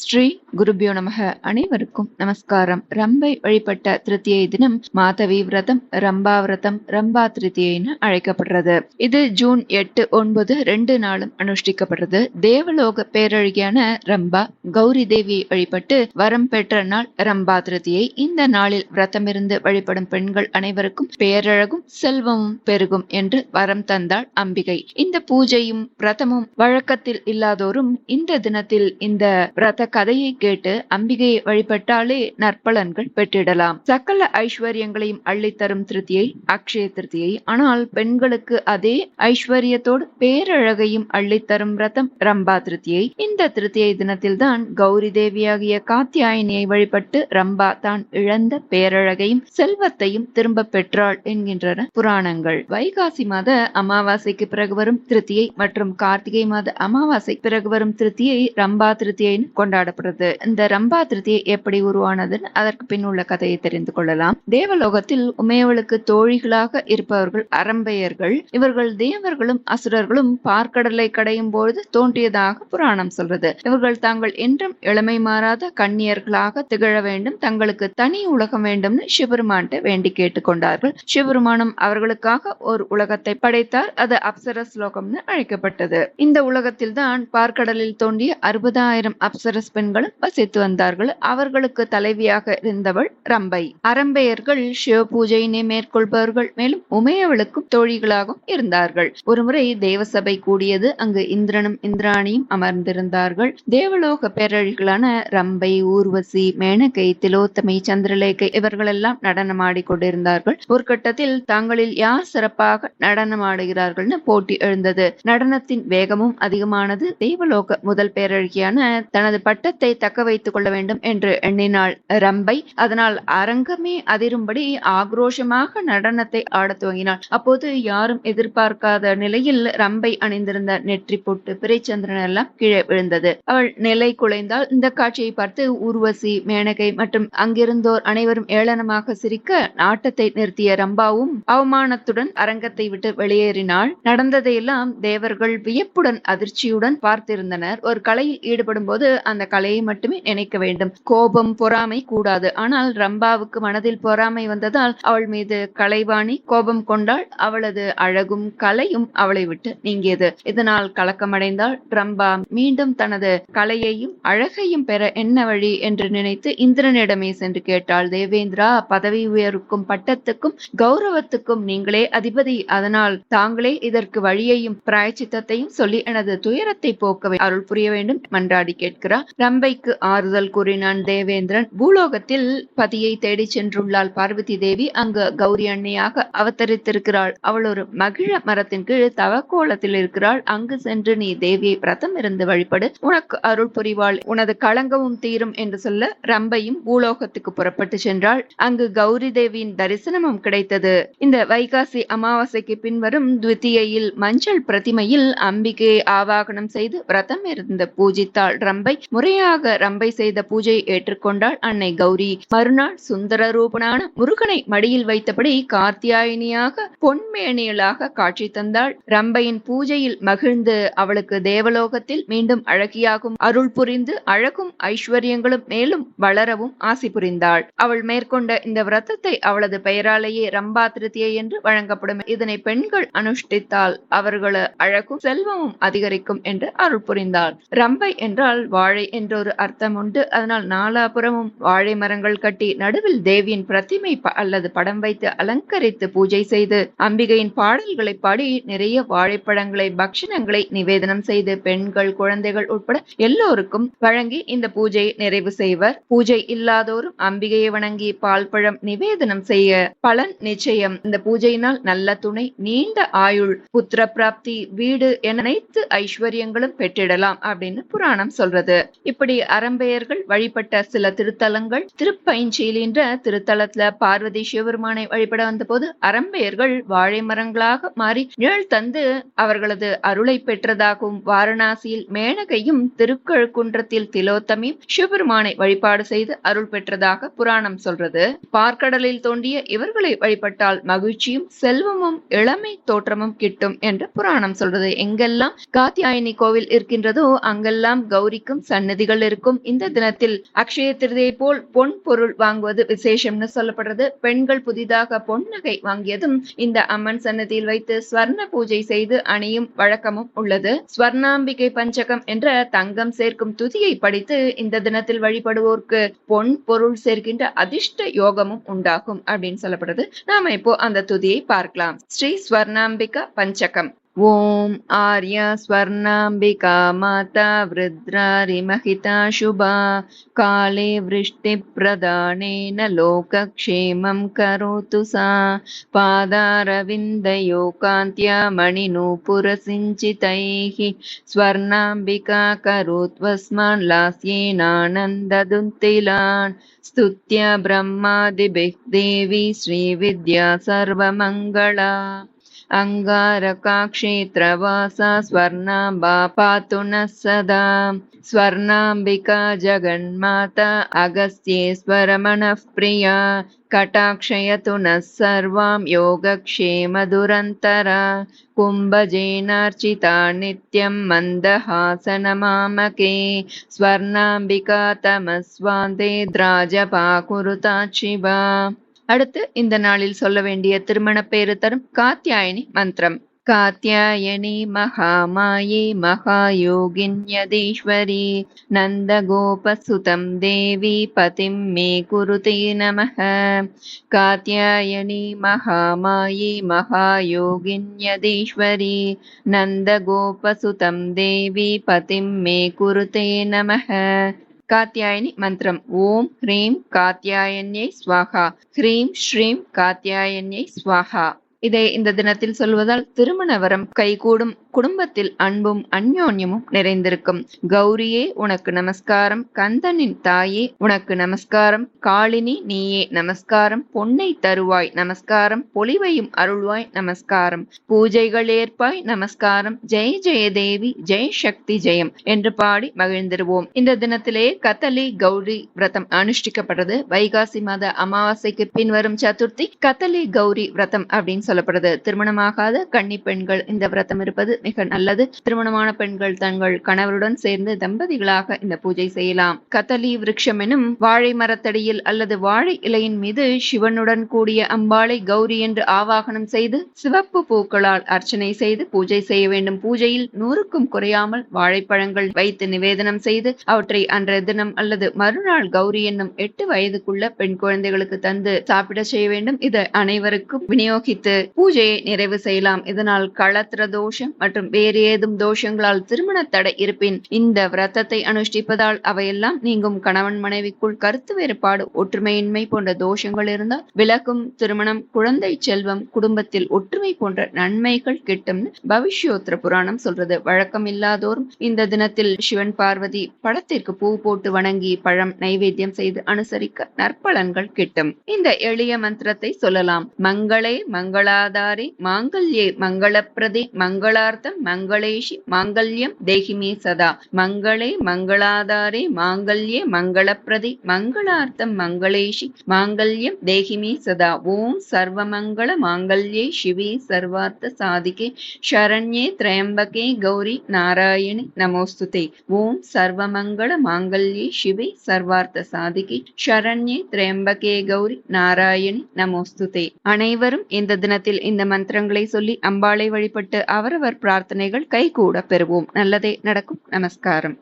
ஸ்ரீ குருபியோ நமக. அனைவருக்கும் நமஸ்காரம். ரம்பை வழிபட்ட திருத்தியை தினம் மாதவி விரதம் ரம்பா விரதம் ரம்பா திருத்தியைன்னு அழைக்கப்படுறது. இது ஜூன் எட்டு ஒன்பது ரெண்டு நாளும் அனுஷ்டிக்கப்படுறது. தேவலோக பேரழகியான ரம்பா கௌரி தேவியை வழிபட்டு வரம் பெற்ற நாள் ரம்பா திருத்தியை இந்த நாளில் விரதமிருந்து வழிபடும் பெண்கள் அனைவருக்கும் பேரழகும் செல்வமும் பெருகும் என்று வரம் தந்தாள் அம்பிகை. இந்த பூஜையும் விரதமும் வழக்கத்தில் இல்லாதோரும் இந்த தினத்தில் இந்த விரத கதையை கேட்டு அம்பிகையை வழிபட்டாலே நற்பலன்கள் பெற்றிடலாம். சகல ஐஸ்வர்யங்களையும் அள்ளித்தரும் திருத்தியை அக்ஷய திருத்தியை. ஆனால் பெண்களுக்கு அதே ஐஸ்வர்யத்தோடு பேரழகையும் அள்ளித்தரும் ரதம் ரம்பா திருத்தியை. இந்த திருத்தியை தினத்தில் தான் கௌரி தேவியாகிய காத்தியாயினியை வழிபட்டு ரம்பா தான் இழந்த பேரழகையும் செல்வத்தையும் திரும்ப பெற்றாள் என்கின்றன புராணங்கள். வைகாசி மாத அமாவாசைக்கு பிறகு வரும் திருத்தியை மற்றும் கார்த்திகை மாத அமாவாசை பிறகு வரும் திருத்தியை ரம்பா திருத்தியைன்னு கொண்டாடப்படுறது. இந்த ரம்பா திருதி எப்படி உருவானதுன்னு அதற்கு பின் உள்ள கதையை தெரிந்து கொள்ளலாம். தேவலோகத்தில் உமையவளுக்கு தோழிகளாக இருப்பவர்கள் அரம்பையர்கள் இவர்கள் தேவர்களும் அசுரர்களும் பார்க்கடலை கடையும் பொழுது தோன்றியதாக புராணம் சொல்றது. இவர்கள் தாங்கள் என்றும் இளமை மாறாத கண்ணியர்களாக திகழ வேண்டும் தங்களுக்கு தனி உலகம் வேண்டும்னு சிவபெருமான்ட்ட வேண்டி கேட்டுக்கொண்டார்கள். சிவபெருமானம் அவர்களுக்காக ஒரு உலகத்தை படைத்தார். அது அப்சர ஸ்லோகம்னு அழைக்கப்பட்டது. இந்த உலகத்தில் தான் பார்க்கடலில் தோன்றிய அறுபதாயிரம் அப்சர அப்சரஸ் பெண்களும் வசித்து வந்தார்கள். அவர்களுக்கு தலைவியாக இருந்தவள் ரம்பை. அரம்பையர்கள் சிவ பூஜையினை மேற்கொள்பவர்கள் மேலும் உமையவளுக்கும் தோழிகளாகவும் இருந்தார்கள். ஒருமுறை தேவசபை கூடியது அங்கு இந்திரனும் இந்திராணியும் அமர்ந்திருந்தார்கள். தேவலோக பேரழிகளான ரம்பை ஊர்வசி மேனகை திலோத்தமை சந்திரலேகை இவர்களெல்லாம் நடனமாடி கொண்டிருந்தார்கள். ஒரு கட்டத்தில் தாங்களில் யார் சிறப்பாக நடனமாடுகிறார்கள்னு போட்டி எழுந்தது. நடனத்தின் வேகமும் அதிகமானது. தெய்வலோக முதல் பேரழகியான தனது பட்டத்தை தக்க வைத்துக் கொள்ள வேண்டும் என்று எண்ணினாள் ரம்பை. அதனால் அரங்கமே அதிரும்படி ஆக்ரோஷமாக நடனத்தை ஆடத் துவங்கினாள். அப்போது யாரும் எதிர்பார்க்காத நிலையில் ரம்பை அணிந்திருந்த நெற்றி போட்டு பிறைச்சந்திரன் எல்லாம் கீழே விழுந்தது. அவள் நிலை குலைந்தால் இந்த காட்சியை பார்த்து ஊர்வசி மேனகை மற்றும் அங்கிருந்தோர் அனைவரும் ஏளனமாக சிரிக்க நாட்டத்தை நிறுத்திய ரம்பாவும் அவமானத்துடன் அரங்கத்தை விட்டு வெளியேறினாள். நடந்ததையெல்லாம் தேவர்கள் வியப்புடன் அதிர்ச்சியுடன் பார்த்திருந்தனர். ஒரு கலையில் ஈடுபடும் போது அந்த கலையை மட்டுமே நினைக்க வேண்டும். கோபம் பொறாமை கூடாது. ஆனால் ரம்பாவுக்கு மனதில் பொறாமை வந்ததால் அவள் மீது கலைவாணி கோபம் கொண்டாள். அவளது அழகும் கலையும் அவளை விட்டு நீங்கியது. இதனால் கலக்கமடைந்தால் ரம்பா. மீண்டும் தனது கலையையும் அழகையும் பெற என்ன வழி என்று நினைத்து இந்திரனிடமே சென்று கேட்டாள். தேவேந்திரா பதவி உயருக்கும் பட்டத்துக்கும் கௌரவத்துக்கும் நீங்களே அதிபதி. அதனால் தாங்களே இதற்கு வழியையும் பிராய்ச்சித்தையும் சொல்லி எனது துயரத்தை போக்க அருள் புரிய வேண்டும் மன்றாடி கேட்கிறார். ரம்பைக்கு ஆறுதல் கூறினான் தேவேந்திரன். பூலோகத்தில் பதியை தேடி சென்றுள்ளாள் பார்வதி தேவி அங்கு கௌரி அன்னையாக அவதரித்திருக்கிறாள். அவள் ஒரு மகிழ மரத்தின் கீழ் தவக்கோலத்தில் இருக்கிறாள். அங்கு சென்று நீ தேவியை பிரதம் இருந்து வழிபடு. உனக்கு அருள் புரிவாள். உனது களங்கவும் தீரும் என்று சொல்ல ரம்பையும் பூலோகத்துக்கு புறப்பட்டு சென்றாள். அங்கு கௌரி தேவியின் தரிசனமும் கிடைத்தது. இந்த வைகாசி அமாவாசைக்கு பின்வரும் துவித்தியையில் மஞ்சள் பிரதிமையில் அம்பிகையை ஆவாகனம் செய்து விரதம் இருந்து பூஜித்தாள் ரம்பை. முறையாக ரம்பை செய்த பூஜையை ஏற்றுக்கொண்டாள் அன்னை கௌரி. மறுநாள் சுந்தர ரூபனான முருகனை மடியில் வைத்தபடி கார்த்தியாயினியாக பொன்மேனியலாக காட்சி தந்தாள். ரம்பையின் பூஜையில் மகிழ்ந்து அவளுக்கு தேவலோகத்தில் மீண்டும் அழகியாகும் அருள் புரிந்து அழகும் ஐஸ்வர்யங்களும் மேலும் வளரவும் ஆசி புரிந்தாள். அவள் மேற்கொண்ட இந்த விரதத்தை அவளது பெயராலேயே ரம்பா திருத்தியை என்று வழங்கப்படும். இதனை பெண்கள் அனுஷ்டித்தால் அவர்கள அழகும் செல்வமும் அதிகரிக்கும் என்று அருள் புரிந்தாள். ரம்பை என்றால் வாழை என்றொரு அர்த்தம் உண்டு. அதனால் நாலாபுறமும் வாழை மரங்கள் கட்டி நடுவில் தேவியின் பிரதிமை அல்லது படம் வைத்து அலங்கரித்து பூஜை செய்து அம்பிகையின் பாடல்களை பாடி நிறைய வாழைப்பழங்களை பக்ஷணங்களை நிவேதனம் செய்து பெண்கள் குழந்தைகள் உட்பட எல்லோருக்கும் வழங்கி இந்த பூஜையை நிறைவு செய்வர். பூஜை இல்லாதோரும் அம்பிகையை வணங்கி பால் பழம் நிவேதனம் செய்ய பலன் நிச்சயம். இந்த பூஜையினால் நல்ல துணை நீண்ட ஆயுள் புத்திர பிராப்தி வீடு என அனைத்து ஐஸ்வர்யங்களும் பெற்றிடலாம் அப்படின்னு புராணம் சொல்றது. இப்படி அரம்பெயர்கள் வழிபட்ட சில திருத்தலங்கள் திருப்பைஞ்சீல் என்ற திருத்தலத்துல பார்வதி சிவபெருமானை வழிபட வந்தபோது போது வாழை மரங்களாக மாறி நிழல் தந்து அவர்களது அருளை பெற்றதாகவும் வாரணாசியில் மேனகையும் திருக்கழுக்குன்றத்தில் திலோத்தமியும் சிவபெருமானை வழிபாடு செய்து அருள் பெற்றதாக புராணம் சொல்றது. பார்க்கடலில் தோண்டிய இவர்களை வழிபட்டால் மகிழ்ச்சியும் செல்வமும் இளமை தோற்றமும் கிட்டும் என்று புராணம் சொல்றது. எங்கெல்லாம் காத்தியாயினி கோவில் இருக்கின்றதோ அங்கெல்லாம் கௌரிக்கும் சன் சன்னதிகள் இருக்கும். இந்த தினத்தில் அக்ஷய திருதியை போல் பொன் பொருள் வாங்குவது விசேஷம்னு சொல்லப்படுறது. பெண்கள் புதிதாக பொன் நகை வாங்கியதும் இந்த அம்மன் சன்னதியில் வைத்து ஸ்வர்ண பூஜை செய்து அணியும் வழக்கமும் உள்ளது. ஸ்வர்ணாம்பிகை பஞ்சகம் என்ற தங்கம் சேர்க்கும் துதியை படித்து இந்த தினத்தில் வழிபடுவோருக்கு பொன் பொருள் சேர்க்கின்ற அதிர்ஷ்ட யோகமும் உண்டாகும் அப்படின்னு சொல்லப்படுது. நாம இப்போ அந்த துதியை பார்க்கலாம். ஸ்ரீ ஸ்வர்ணாம்பிகா பஞ்சகம். ॐ आर्या स्वर्णाम्बिका माता वृद्रारिमहिता शुभा काले वृष्टिप्रदानेन लोकक्षेमं करोतु सा। पादारविन्दयो कान्त्या मणिनूपुरसिञ्चितैः स्वर्णाम्बिका करोत्वस्मान् लास्येनानन्ददुन्तिलान्। स्तुत्या ब्रह्मादिभिः देवी श्रीविद्या सर्वमङ्गला अङ्गारकाक्षेत्रवासा स्वर्णाम्बा पातु नः सदा। स्वर्णाम्बिका जगन्माता अगस्त्येश्वरमणः प्रिया। कटाक्षयतु नः सर्वां योगक्षेमदुरन्तरा। कुम्भजेनार्चिता नित्यं मन्दहासनमामके। स्वर्णाम्बिका तमस्वान्दे द्राजपाकुरुता शिवा அடுத்து இந்த நாளில் சொல்ல வேண்டிய திருமண பேரு தரும் காத்தியாயனி மந்திரம் कात्यायनी महामाये महायोगिन्यदीश्वरी नन्दगोपसुतं देवी पतिं मे कुरुते नमः कात्यायनी महामाये महायोगिन्यदीश्वरी नन्दगोपसुतं देवी पतिं मे कुरुते नमः காத்தியாயனி மந்திரம். ஓம் ஹ்ரீம் காத்தியாயன்யை ஸ்வாகா ஹ்ரீம் ஸ்ரீம் காத்தியாயன்யை ஸ்வாகா இதை இந்த தினத்தில் சொல்வதால் திருமண வரம் கைகூடும். குடும்பத்தில் அன்பும் அந்யோன்யமும் நிறைந்திருக்கும். கௌரியே உனக்கு நமஸ்காரம். கந்தனின் தாயே உனக்கு நமஸ்காரம். காளினி நீயே நமஸ்காரம். பொன்னை தருவாய் நமஸ்காரம். பொலிவையும் அருள்வாய் நமஸ்காரம். பூஜைகள் ஏற்பாய் நமஸ்காரம். ஜெய ஜெய தேவி ஜெய சக்தி ஜெயம் என்று பாடி மகிழ்ந்திருவோம். இந்த தினத்திலே கத்தலி கௌரி விரதம் அனுஷ்டிக்கப்படுறது வைகாசி மாத அமாவாசைக்கு பின்வரும் சதுர்த்தி கத்தலி கௌரி விரதம் அப்படின்னு சொல்லப்படுது. திருமணமாகாத கன்னி பெண்கள் இந்த விரதம் இருப்பது மிக நல்லது. திருமணமான பெண்கள் தங்கள் கணவருடன் சேர்ந்து தம்பதிகளாக இந்த பூஜை செய்யலாம். கதலி விருட்சம் எனும் வாழை மரத்தடியில் அல்லது வாழை இலையின் மீது சிவனுடன் கூடிய அம்பாளை கௌரி என்று ஆவாகனம் செய்து சிவப்பு பூக்களால் அர்ச்சனை செய்து பூஜை செய்ய வேண்டும். பூஜையில் நூறுக்கும் குறையாமல் வாழைப்பழங்கள் வைத்து நிவேதனம் செய்து அவற்றை அன்றைய தினம் அல்லது மறுநாள் கௌரி என்னும் எட்டு வயதுக்குள்ள பெண் குழந்தைகளுக்கு தந்து சாப்பிட செய்ய வேண்டும். இதை அனைவருக்கும் விநியோகித்து பூஜையை நிறைவு செய்யலாம். இதனால் களத்திர தோஷம் மற்றும் வேறு ஏதும் தோஷங்களால் திருமண தடை இருப்பின் இந்த விரதத்தை அனுஷ்டிப்பதால் அவையெல்லாம் நீங்கும். கணவன் மனைவிக்குள் கருத்து வேறுபாடு ஒற்றுமையின்மை போன்ற தோஷங்கள் இருந்தால் விளக்கும் திருமணம் குழந்தை செல்வம் குடும்பத்தில் ஒற்றுமை போன்ற நன்மைகள் கிட்டும்னு பவிஷ்யோத்திர புராணம் சொல்றது வழக்கம் இல்லாதோரும் இந்த தினத்தில் சிவன் பார்வதி படத்திற்கு பூ போட்டு வணங்கி பழம் நைவேத்தியம் செய்து அனுசரிக்க நற்பலன்கள் கிட்டும். இந்த எளிய மந்திரத்தை சொல்லலாம். மங்களே மங்களாதாரி மாங்கல்யே மங்களப்பிரதி மங்களார் மங்களார்த்தம் மங்களேஷி மாங்கல்யம் தேகிமே சதா. மங்களே மங்களாதாரே மாங்கல்யே மங்களப்பிரதி. மங்களார்த்தம் மங்களேஷி மாங்கல்யம் தேகிமே சதா. ஓம் சர்வமங்கள மாங்கல்யே சிவே சர்வார்த்த சாதிகே. சரண்யே திரயம்பகே கௌரி நாராயணி நமோஸ்துதே. ஓம் சர்வமங்கள மாங்கல்யே சிவே சர்வார்த்த சாதிகே. சரண்யே திரயம்பகே கௌரி நாராயணி நமோஸ்துதே. அனைவரும் இந்த தினத்தில் இந்த மந்திரங்களை சொல்லி அம்பாளை வழிபட்டு அவரவர் பிரார்த்தனைகள் கைகூட பெறுவோம். நல்லதே நடக்கும். நமஸ்காரம்.